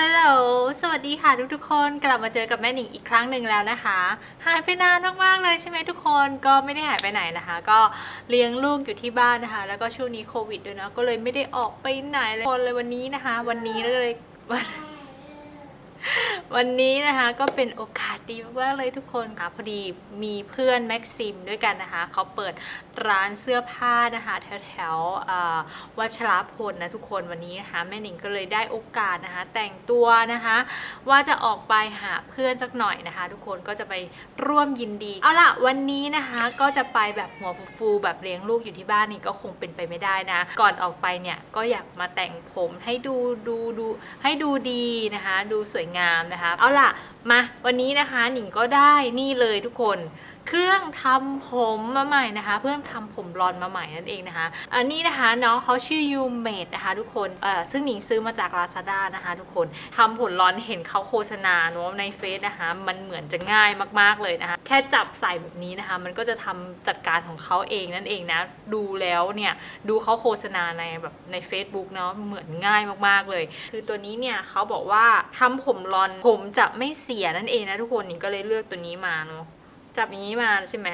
ฮัลโหล สวัสดีค่ะทุกๆคนกลับมาเจอกับแม่หนิงอีกครั้งหนึ่งแล้วนะคะ หายไปนานมากๆเลยใช่ไหมทุกคนก็ไม่ได้หายไปไหนนะคะ ก็เลี้ยงลูกอยู่ที่บ้านนะคะ แล้วก็ช่วงนี้โควิดด้วยนะก็เลยไม่ได้ออกไปไหนเลยคนเลยวันนี้นะคะ วันนี้เลยวัน วันนี้นะคะก็เป็นโอกาสดีมากๆเลยทุกคนค่ะพอดีมีเพื่อนแม็กซิมด้วยกันนะคะเขาเปิดร้านเสื้อผ้านะคะแถวแถววัชรพลนะทุกคนวันนี้นะคะแม่หนิงก็เลยได้โอกาสนะคะแต่งตัวนะคะ ว่าจะออกไปหาเพื่อนสักหน่อยนะคะ ทุกคนก็จะไปร่วมยินดี เอาล่ะวันนี้นะคะก็จะไปแบบหัวฟูๆแบบเลี้ยงลูกอยู่ที่บ้านนี่ก็คงเป็นไปไม่ได้นะ ก่อนออกไปเนี่ยก็อยากมาแต่งผมให้ดูดูดูให้ดูดีนะคะ ดูสวยงามนะคะ เอาล่ะมาวันนี้นะคะหนิงก็ได้นี่เลยทุกคน เครื่องทำผมมาใหม่นะคะ เพื่อทำผมบลอนมาใหม่นั่นเองนะคะ อันนี้นะคะน้องเขาชื่อยูเมดนะคะ ทุกคนเอ่อซึ่งหนิงซื้อมาจาก Lazada นะคะ ทุกคนทำผมบลอนเห็นเขาโฆษณาเนอะในเฟซนะคะ มันเหมือนจะง่ายมากๆเลยนะคะ แค่จับใส่แบบนี้นะคะ มันก็จะทำจัดการของเขาเองนั่นเองนะ ดูแล้วเนี่ยดูเขาโฆษณาในแบบใน Facebook เนาะเหมือนง่ายมากๆเลย คือตัวนี้เนี่ยเขาบอกว่าทำผมบลอนผมจะไม่เสียนั่นเองนะทุกคนหนิงก็เลยเลือกตัวนี้มาเนาะ จับอย่างนี้มาใช่ไหม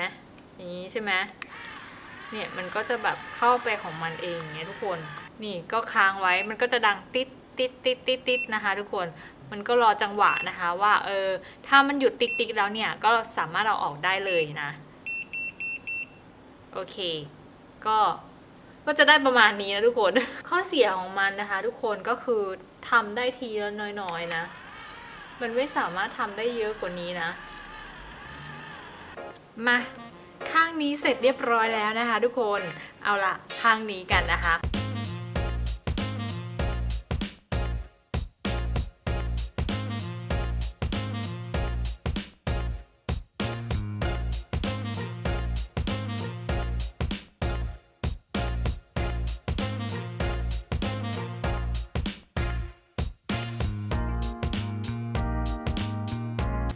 อย่างนี้ใช่ไหมเนี่ยมันก็จะแบบเข้าไปของมันเองอย่างเงี้ยทุกคน นี่ก็ค้างไว้มันก็จะดังติดติดติดติดติดนะคะ ทุกคนมันก็รอจังหวะนะคะว่าเออถ้ามันหยุดติ๊กติ๊กแล้วเนี่ยก็สามารถเอาออกได้เลยนะ โอเค ก็ก็จะได้ประมาณนี้นะทุกคน ข้อเสียของมันนะคะ ทุกคนก็คือทำได้ทีละน้อยๆนะมันไม่สามารถทำได้เยอะกว่านี้นะ มาข้างนี้เสร็จเรียบร้อยแล้วนะคะ ทุกคนเอาละข้างนี้กันนะคะ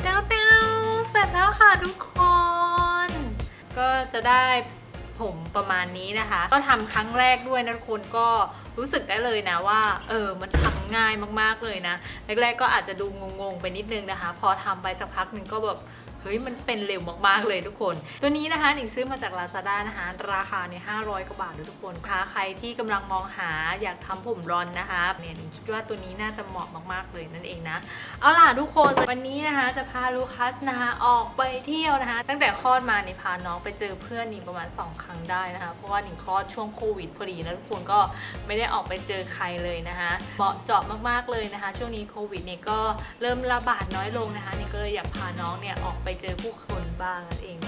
เต้าเต้าเสร็จแล้วค่ะทุกคน ก็จะได้ผมประมาณนี้นะคะ ก็ทำครั้งแรกด้วยนะทุกคนก็รู้สึกได้เลยนะว่า เออมันทำง่ายมากๆเลยนะแรกๆก็อาจจะดูงงๆไปนิดนึงนะคะ พอทำไปสักพักหนึ่งก็แบบ ฮ้ยมันเป็นเร็วมากๆเลยทุกคน ตัวนี้นะคะหนิงซื้อมาจาก Lazada นะคะ ราคาเนี่ย500กว่าบาทเลยทุกคนค่ะใครที่กำลังมองหาอยากทำผมรอนนะคะเนี่ยหนิงคิดว่าตัวนี้น่าจะเหมาะมากๆเลยนั่นเองนะเอาล่ะทุกคนวันนี้นะคะจะพาลูคัสนะคะออกไปเที่ยวนะคะ ตั้งแต่คลอดมานี่พาน้องไปเจอเพื่อนนี่ประมาณ 2 ครั้งได้นะคะ เพราะว่าหนิงคลอดช่วงโควิดพอดีนะทุกคนก็ไม่ได้ออกไปเจอใครเลยนะคะเหมาะเจาะมากๆเลยนะคะ ช่วงนี้โควิดเนี่ยก็เริ่มระบาดน้อยลงนะคะหนิงก็เลยอยากพาน้องเนี่ยออกไปเจอผู้คนบ้างนั่นเอง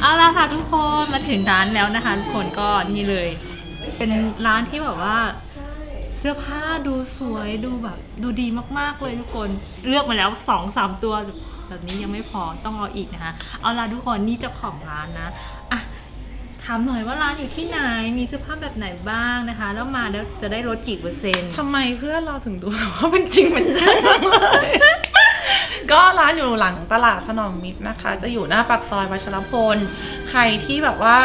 เอาละค่ะทุกคนมาถึงร้านแล้วนะคะทุกคนก็นี่เลย เป็นร้านที่แบบว่า เสื้อผ้าดูสวยดูแบบดูดีมากๆเลยทุกคนเลือกมาแล้วสองสามตัวแบบนี้ยังไม่พอต้องรออีกนะคะ เอาล่ะทุกคนนี่เจ้าของร้านนะอะถามหน่อยว่าร้านอยู่ที่ไหนมีเสื้อผ้าแบบไหนบ้างนะคะ แล้วมาแล้วจะได้ลดกี่เปอร์เซ็นต์ทำไมเพื่อนเราถึงดูแบบว่าเป็นจริงเป็นจังมากเลย ก็ร้านอยู่หลังตลาดถนอมมิตรนะคะ จะอยู่หน้าปากซอยวัชรพล ใครที่แบบว่า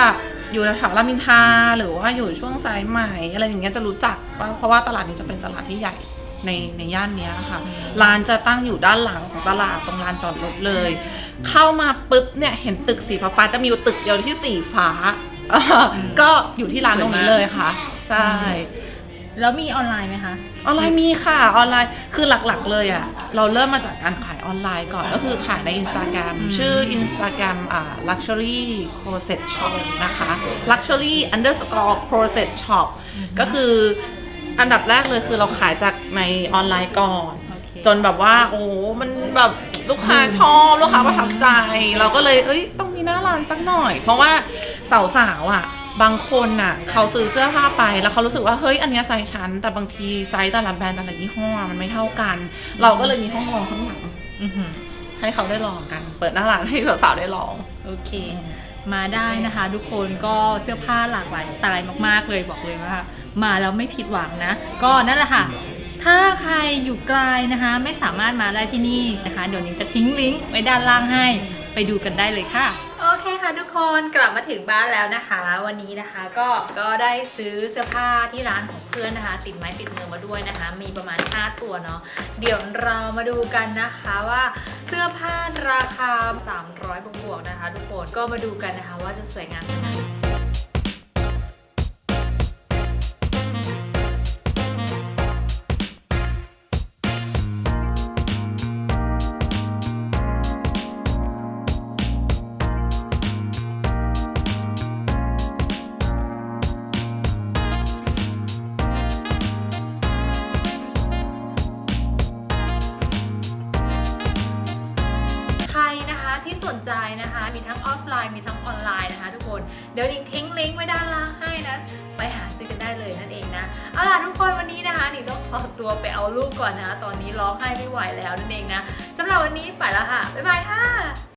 อยู่แถวรามอินทราหรือว่าอยู่ช่วงสายใหม่อะไรอย่างเงี้ยจะรู้จักว่าเพราะว่าตลาดนี้จะเป็นตลาดที่ใหญ่ในในย่านเนี้ยค่ะ ร้านจะตั้งอยู่ด้านหลังของตลาดตรงลานจอดรถเลย เข้ามาปุ๊บเนี่ยเห็นตึกสีฟ้าๆจะมีอยู่ตึกเดียวที่สีฟ้า ก็อยู่ที่ร้านตรงนี้เลยค่ะ ใช่ แล้วมีออนไลน์ไหมคะ ออนไลน์มีค่ะออนไลน์คือหลักๆเลยอะ่ะเราเริ่มมาจากการขายออนไลน์ก่อนก็คือขายใน Instagram อืมชื่อ Instagram อ่า luxury closet shop นะคะ luxury underscore closet shop ก็คืออันดับแรกเลยคือเราขายจากในออนไลน์ก่อนโอเคจนแบบว่าโอ้มันแบบลูกค้าชอบลูกค้าประทับใจ เราก็เลยเอ้ยต้องมีหน้าร้านสักหน่อย เพราะว่าสาวๆอะ บางคนน่ะ เขาซื้อเสื้อผ้าไปแล้วเขารู้สึกว่าเฮ้ยอันเนี้ยไซส์ฉันแต่บางทีไซส์แต่ละแบรนด์แต่ละยี่ห้อมันไม่เท่ากัน เราก็เลยมีห้องลองข้างหลังอือหือให้เขาได้ลองกัน เปิดหน้าร้านให้สาวๆได้ลอง โอเค มาได้นะคะ ทุกคนก็เสื้อผ้าหลากหลายสไตล์มากๆเลยบอกเลยว่ามาแล้วไม่ผิดหวังนะ ก็นั่นแหละค่ะ ถ้าใครอยู่ไกลนะคะ ไม่สามารถมาได้ที่นี่นะคะ เดี๋ยวนิ้งจะทิ้งลิงก์ไว้ด้านล่างให้ไปดูกันได้เลยค่ะ โอเคค่ะทุกคนกลับมาถึงบ้านแล้วนะคะ วันนี้นะคะก็ก็ได้ซื้อเสื้อผ้าที่ร้านของเพื่อนนะคะ ติดไม้ติดมือมาด้วยนะคะ มีประมาณ 5 ตัวเนาะเดี๋ยวเรามาดูกันนะคะว่าเสื้อผ้าราคา 300บวกๆนะคะ ทุกคนก็มาดูกันนะคะว่าจะสวยงามขนาดไหน เดี๋ยวนิ้งทิ้งลิงก์ไว้ด้านล่างให้นะ ไปหาซื้อกันได้เลยนั่นเองนะ เอาล่ะทุกคนวันนี้นะคะนิงต้องขอตัวไปเอาลูกก่อนนะคะตอนนี้ร้องไห้ไม่ไหวแล้วนั่นเองนะสำหรับวันนี้ไปแล้วค่ะ บ๊ายบายค่ะ